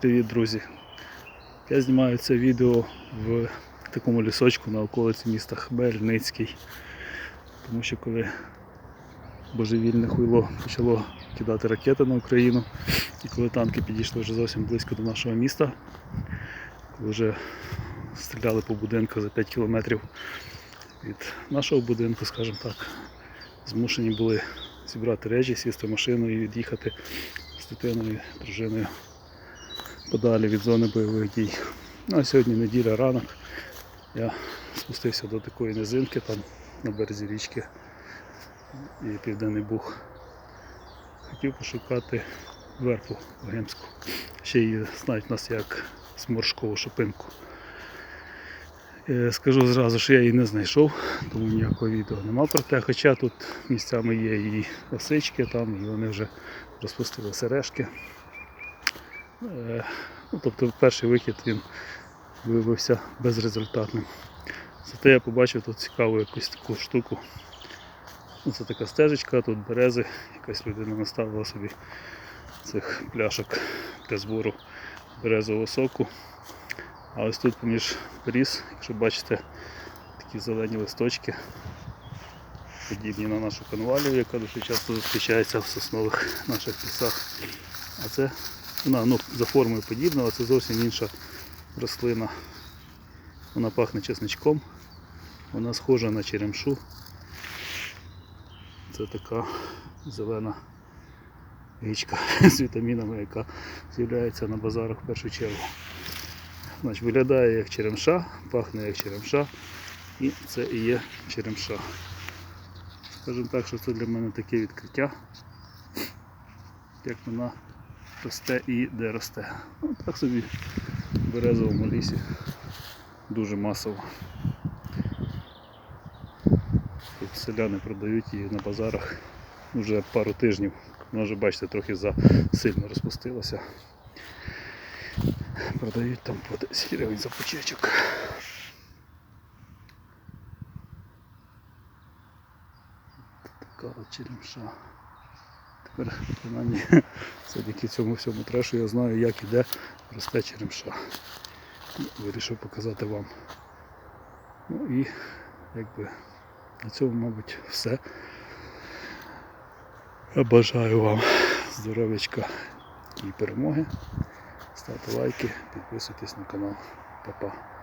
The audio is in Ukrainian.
Привіт, друзі! Я знімаю це відео в такому лісочку на околиці міста Хмельницький. Тому що коли божевільне хуйло почало кидати ракети на Україну, і коли танки підійшли вже зовсім близько до нашого міста, коли вже стріляли по будинку за 5 кілометрів від нашого будинку, скажімо так, змушені були зібрати речі, сісти в машину і від'їхати з дитиною, дружиною подалі від зони бойових дій. Ну, а сьогодні неділя ранок. Я спустився до такої низинки там на березі річки і Південний Буг. Хотів пошукати вербу богемську. Ще її знають нас як сморшкову шопинку. Е, Скажу зразу, що я її не знайшов, тому ніякого відео нема про те. Хоча тут місцями є і осички, там, і вони вже розпустили сережки. Е, Ну, тобто перший вихід він виявився безрезультатним. Зате я побачив тут цікаву якусь таку штуку. Ну, Це така стежечка, тут берези, якась людина наставила собі цих пляшок для збору березового соку. А ось тут поміж беріз, якщо бачите, такі зелені листочки, подібні на нашу конвалію, яка дуже часто зустрічається в соснових наших лісах. А це вона ну, за формою подібна, але це зовсім інша рослина. Вона пахне чесничком, вона схожа на черемшу. Це така зелена гічка з вітамінами, яка з'являється на базарах в першу чергу. Значить, виглядає як черемша, пахне як черемша і це і є черемша. Скажімо так, що це для мене таке відкриття, як вона росте і де росте. Ну, так собі в березовому лісі дуже масово. Тут селяни продають її на базарах вже пару тижнів. Вона вже бачите трохи сильно розпустилася. Продають там по 10 гривень за пучечок. Така от черемша. Тепер принаймні завдяки цьому всьому трешу я знаю як і де росте черемша. Вирішив показати вам. Ну і якби на цьому, мабуть, все. Бажаю вам здоров'ячка і перемоги. Ставте лайки, підписуйтесь на канал. Па-па.